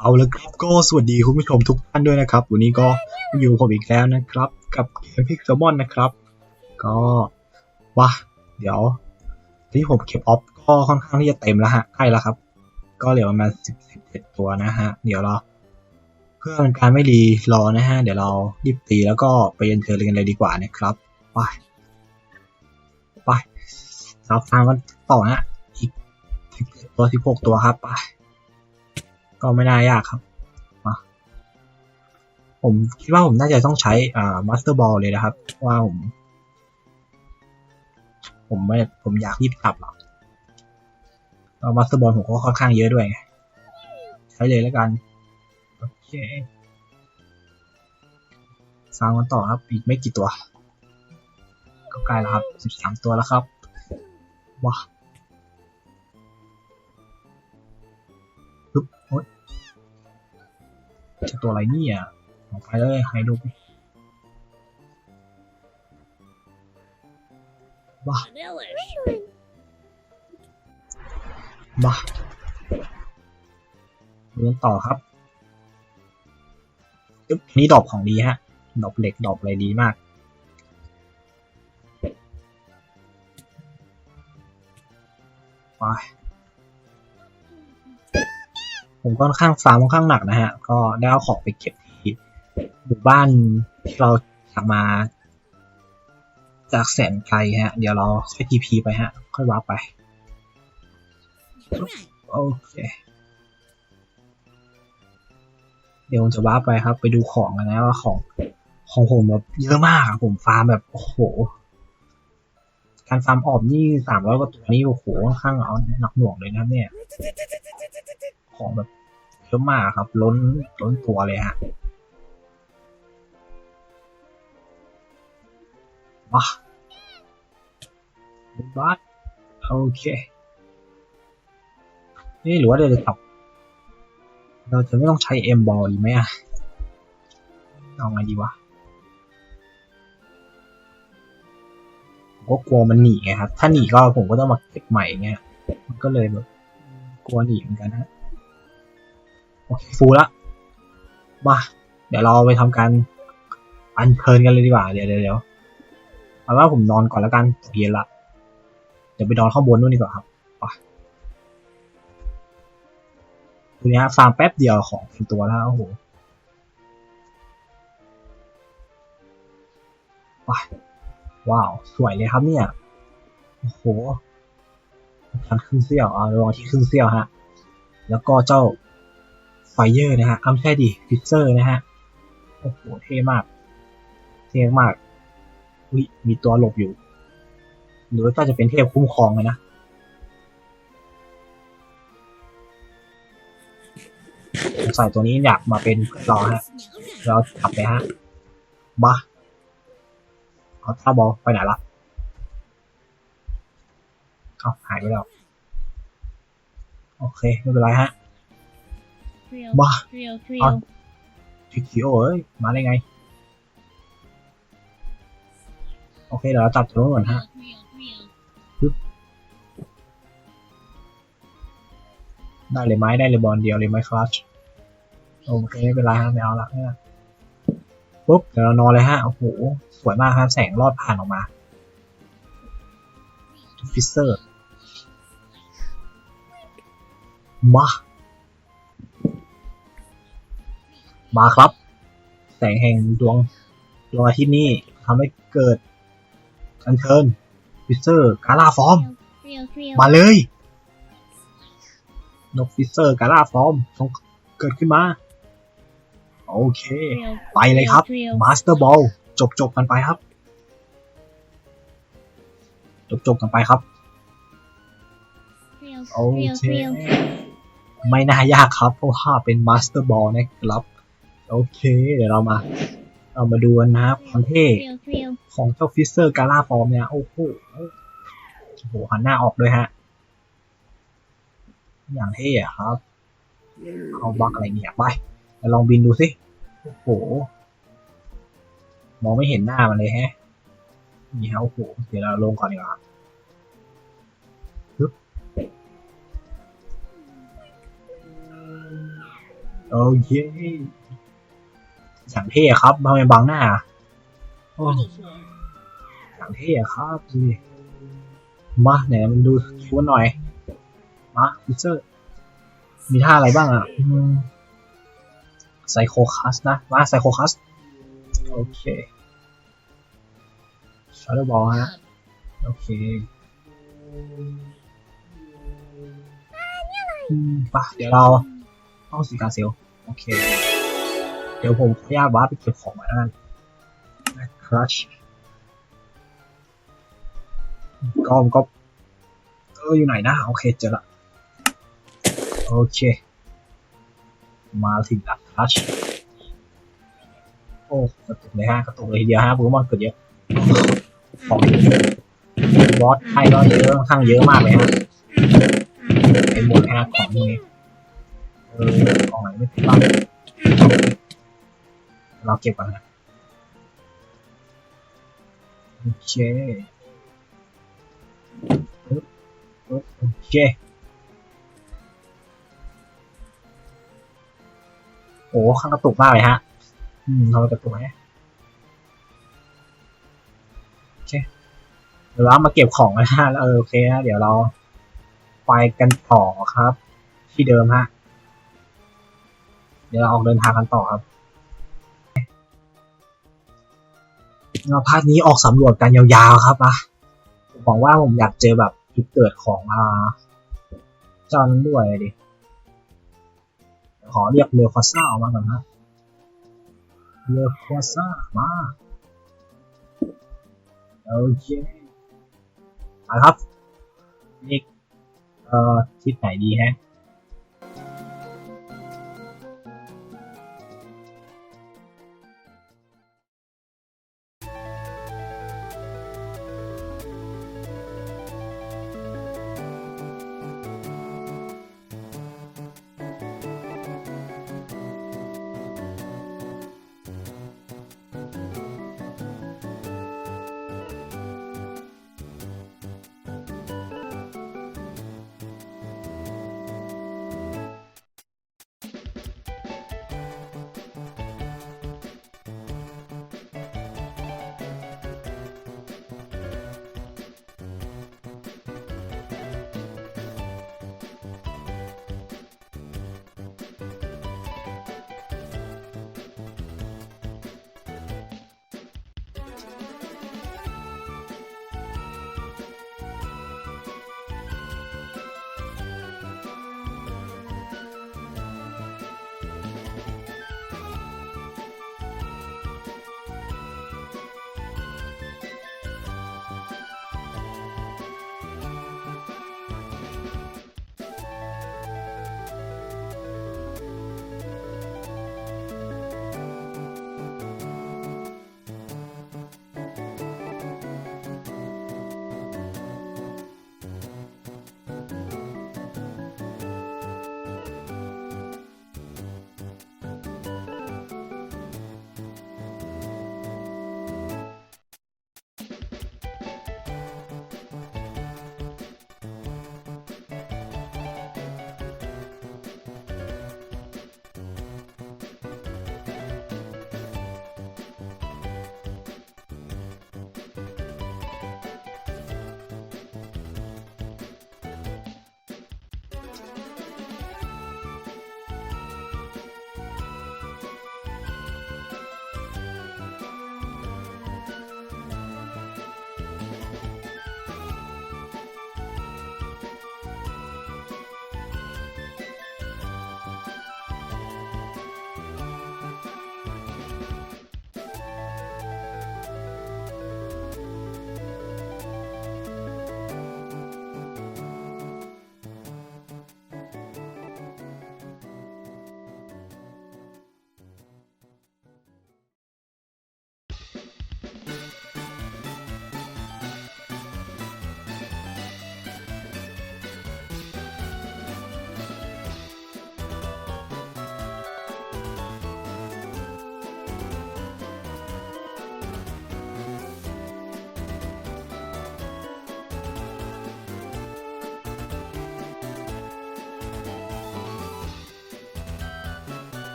เอาละครับก็สวัสดีคุณผู้ชมทุกท่านด้วยนะครับ วันนี้ก็อยู่ผมอีกแล้วนะครับ กับเกมพิกซ์มอนนะครับ ก็ว่าเดี๋ยว ที่ผมเก็บออฟก็ค่อนข้างที่จะเต็มแล้วฮะใกล้แล้วครับ ก็เหลือประมาณสิบสิบเจ็ดตัวนะฮะ เดี๋ยวเรา เพื่อเป็นการไม่รีรอนะฮะ เดี๋ยวเรารีบตีแล้วก็ไปเย็นเชิญกันเลยดีกว่านะครับไปไปเราฟังกันต่อฮะอีกสิบเจ็ดตัวสิบหกตัวครับไป ก็ไม่น่ายากครับ ผมคิดว่าผมน่าจะต้องใช้อ่ามาสเตอร์บอลเลยนะครับ ว่าผม ผมไม่ผมอยากรีบกลับหรอกเอามาสเตอร์บอลผมก็ค่อนข้างเยอะด้วยไงใช้เลยแล้วกัน โอเคสร้างกันต่อครับ อีกไม่กี่ตัว ก็ใกล้แล้วครับสิบสามตัวแล้วครับว้า จะตัวอะไรเนี่ยออกไปเลยให้ดูว้า Delish. มาเรียนต่อครับอึ๊บนี่ดอกของดีฮะ ดอกเหล็กดอกอะไรดีมาก ไป ผมก็ค่อนข้างฟาร์มค่อนข้างหนักนะฮะ ก็ได้เอาของไปเก็บที่หมู่บ้านที่เราจากมา จากแสนไกลฮะ เดี๋ยวเราค่อยทีพีไปฮะ ค่อยวาไป โอเค เดี๋ยวผมจะว้าไปครับ ไปดูของกันนะว่าของของผมแบบเยอะมากอะผมฟาร์มแบบโอ้โห การฟาร์มออบนี่สามร้อยกว่าตัวนี่โอ้โหค่อนข้างเอาหนักหน่วงเลยนะเนี่ย ของแบบเยอะมากครับ ล้นล้นตัวเลยฮะว้าบัสโอเคนี่หรือว่าเราจะจับเราจะไม่ต้องใช้เอ็มบอลดีไหมอะเอาไงดีวะก็กลัวมันหนีไงครับ ถ้าหนีก็ผมก็ต้องมาเก็บใหม่เงี้ย มันก็เลยแบบกลัวหนีเหมือนกันฮะ โอเคฟูลละมาเดี๋ยวเราไปทำการอันเชิญกันเลยดีกว่าเดี๋ยวเดี๋ยวเดี๋ยวเอาว่าผมนอนก่อนแล้วกันเย็นละ เดี๋ยวไปนอนข้างบนนู่นดีกว่าครับดูนี่ฮะฟาร์มแป๊บเดียวของเป็นตัวแล้วโอ้โหว้าวว้าว สวยเลยครับเนี่ย โอ้โหทันครึ่งเสี้ยวอ่าลองที่ครึ่งเสี้ยวฮะ แล้วก็เจ้า ไฟเยอร์นะฮะอ้ำใช่ดิฟิเซอร์นะฮะ โอ้โห เท่มาก เท่มากวิมีตัวหลบอยู่ หรือว่าจะเป็นเทพคุ้มครองเลยนะสงสัยตัวนี้อยากมาเป็นต่อฮะ เรากลับไปฮะบ้าเอาท่าบอลไปไหนละเอาหายไปแล้ว โอเค ไม่เป็นไรฮะ Trio. Bah. Trio. Trio. เอาทิคิโอเอ้ย มาได้ไง โอเค เดี๋ยวเราตัดตัวนู้นก่อนฮะ Trio. Trio. ได้เลยไหมได้เลยบอลเดียวเลยไหมคลัชโอเคไม่เป็นไรฮะไม่เอาละไม่เอาปุ๊บเดี๋ยวเรานอนเลยฮะ โอ้โห สวยมากครับแสงรอดผ่านออกมาฟิเซอร์มา มาครับ แสงแห่งดวงดวงอาทิตย์นี้ทำให้เกิดอัญเชิญฟิเซอร์กาลาฟอร์ม Trio. Trio. มาเลย นกฟิเซอร์กาล่าฟอร์มต้องเกิดขึ้นมา โอเค Trio. ไปเลยครับ Trio. มาสเตอร์บอล จบจบกันไปครับ จบจบกันไปครับ Trio. โอ Trio. เค Trio. ไม่น่ายากครับ เพราะว่าเป็นมาสเตอร์บอลนะครับ โอเค เดี๋ยวเรามา เรามาดูกันนะครับความเท่ Trio. Trio. ของเจ้าฟิเซอร์กาล่าฟอร์มเนี่ย โอ้โหโอ้โหหันหน้าออกด้วยฮะ อย่างเท่อะครับเอาบักอะไรเนี่ยไปเดี๋ยวลองบินดูสิ โอ้โห มองไม่เห็นหน้ามันเลยแฮะ นี่ฮะโอ้โห เดี๋ยวเราลงก่อนดีกว่าปึ๊บโอเค อย่างเท่ครับทำไมบังหน้า โอ้ Pretty sure. อย่างเท่อะครับดูดิมาไหนมันดูชวนหน่อย มาฟิเซอร์ มีท่าอะไรบ้างอะไซโคคัสนะ มาไซโคคัส โอเคชาร์ดบอลฮะ Club. โอเคอืมไปะเดี๋ยวเราเข้าสีกาเซล โอเค เดี๋ยวผมขออนุญาตวาไปเก็บของมาแล้นนะครัชก็ผมก็เอออยู่ไหนนะ โอเคเจอละ โอเค มาถึงละครัชโอ้กระตุกเลยฮะกระตุกเลยทีเดียวฮะโปเกมอนเกิดเยอะของบอสไทยก็เยอะค่อนข้างเยอะมากเลยฮะเป็นหมดฮะของพวกนี้เออของไหนไม่ติดบ้าง เราเก็บก่อนนะโอเคโอเคโอ้ข้างกระตุกมากเลยฮะ อืมเรากระตุกไหมโอเดี๋ยวเรามาเก็บของนะฮะแล้วเออโอเคนะเดี๋ยวเราไปกันต่อครับ ที่เดิมฮะ เดี๋ยวเราออกเดินทางกันต่อครับ เราพาร์ทนี้ออกสำรวจกันยาวๆครับนะผมหวังว่าผมอยากเจอแบบจุดเกิดของอ่าเจ้านั้นด้วยดิขอเรียกเรือคอซ่าออกมาก่อนนะเรือคอซ่ามาโอเคมาครับนี่เอ่อทิศไหนดีฮะ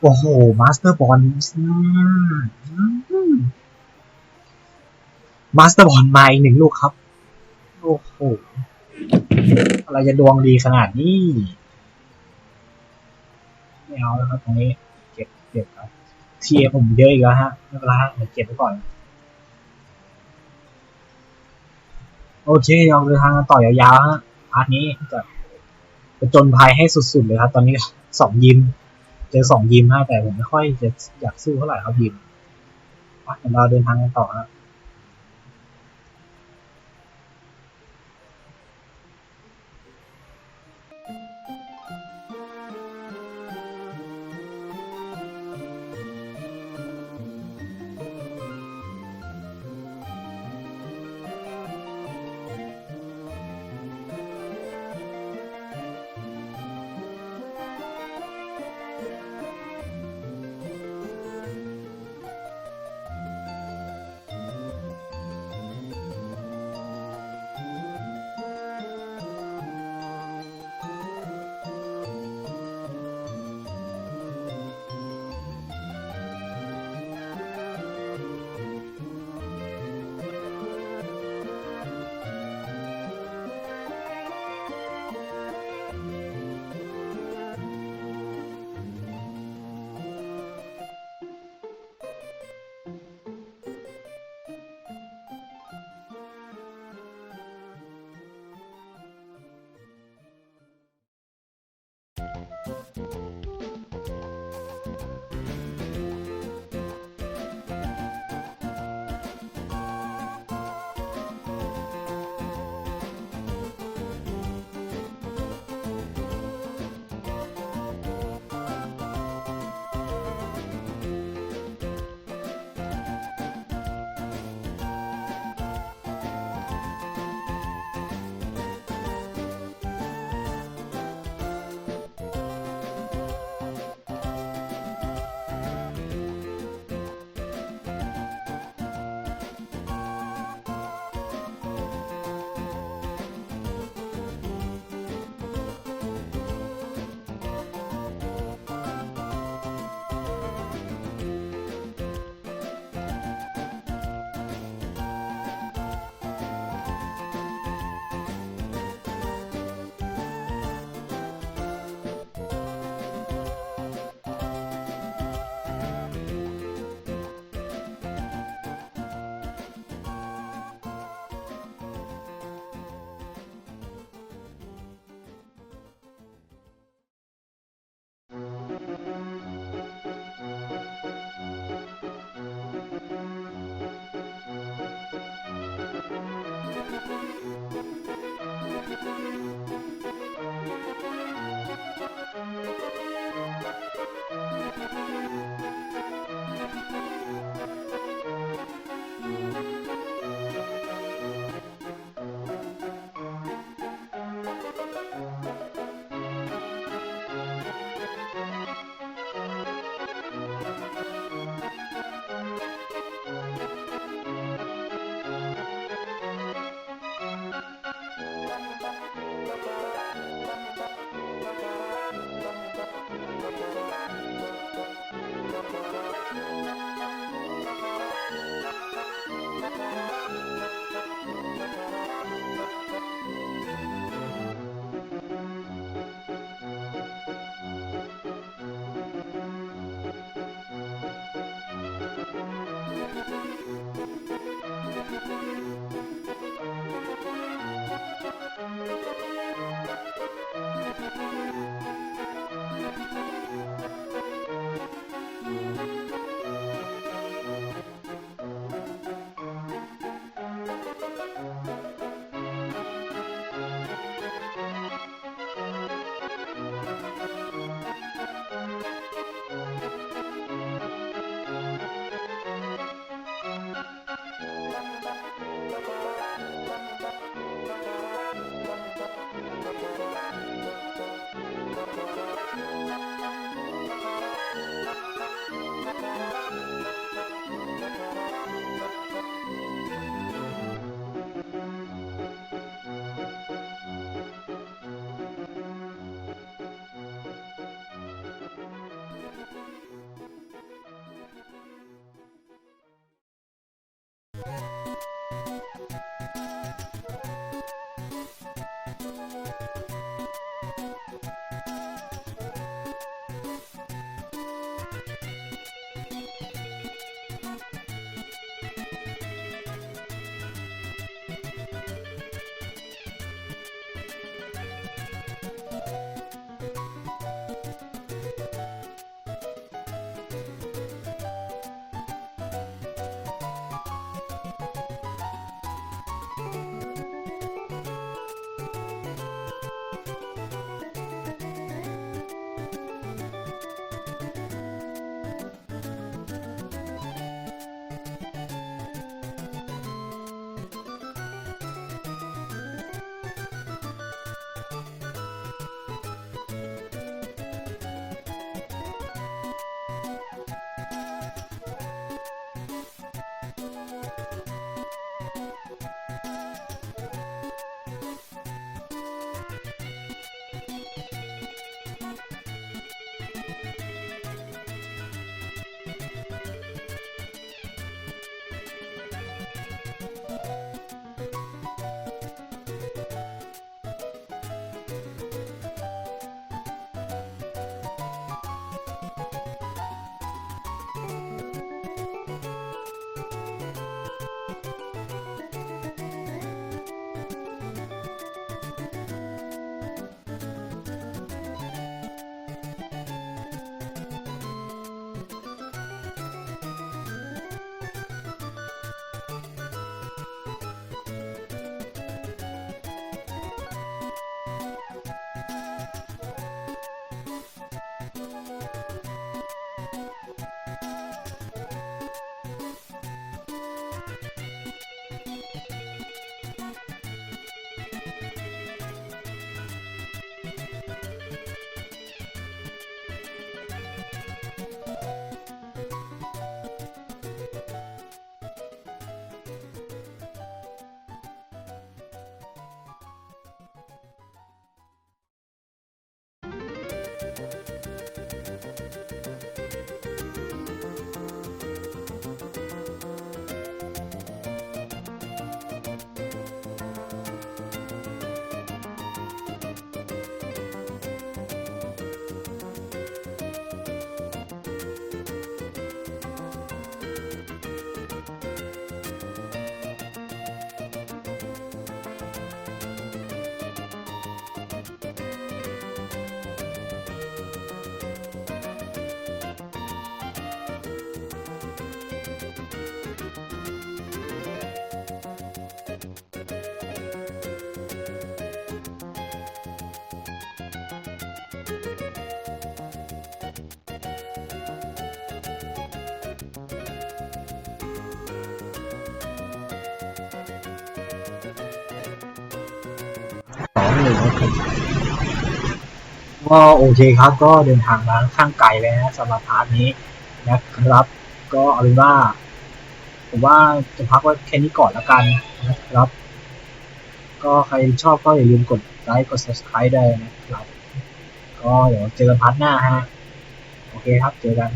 โอ้โห มาสเตอร์บอลมาสเตอร์บอลมาอีกหนึ่งลูกครับ โอ้โห อะไรจะดวงดีขนาดนี้ ไม่เอาแล้วครับตรงนี้ เก็บเก็บครับ เทียผมเยอะอีกแล้วฮะไม่เป็นไรฮะเดี๋ยวเก็บไว้ก่อน โอเค เราเดินทางกันต่อยาวๆฮะพาร์ทนี้จะประจนภัยให้สุดๆเลยครับ ตอนนี้สองยิม เจอสองยิมให้แต่ผมไม่ค่อยจะอยากสู้เท่าไหร่ครับยิมอ่เดี๋ยวเราเดินทางกันต่อครับ สองหนึ่งครับก็โอเคครับ ก็เดินทางมาข้างไกลเลยนะสำหรับพาร์ทนี้นะครับ ก็เอาเป็นว่า ผมว่าจะพักไว้แค่นี้ก่อนละกันนะครับ ก็ใครชอบก็อย่าลืมกดไลค์กด subscribe ได้นะครับ ก็เดี๋ยวเจอกันพาร์ทหน้าฮะโอเคครับเจอกัน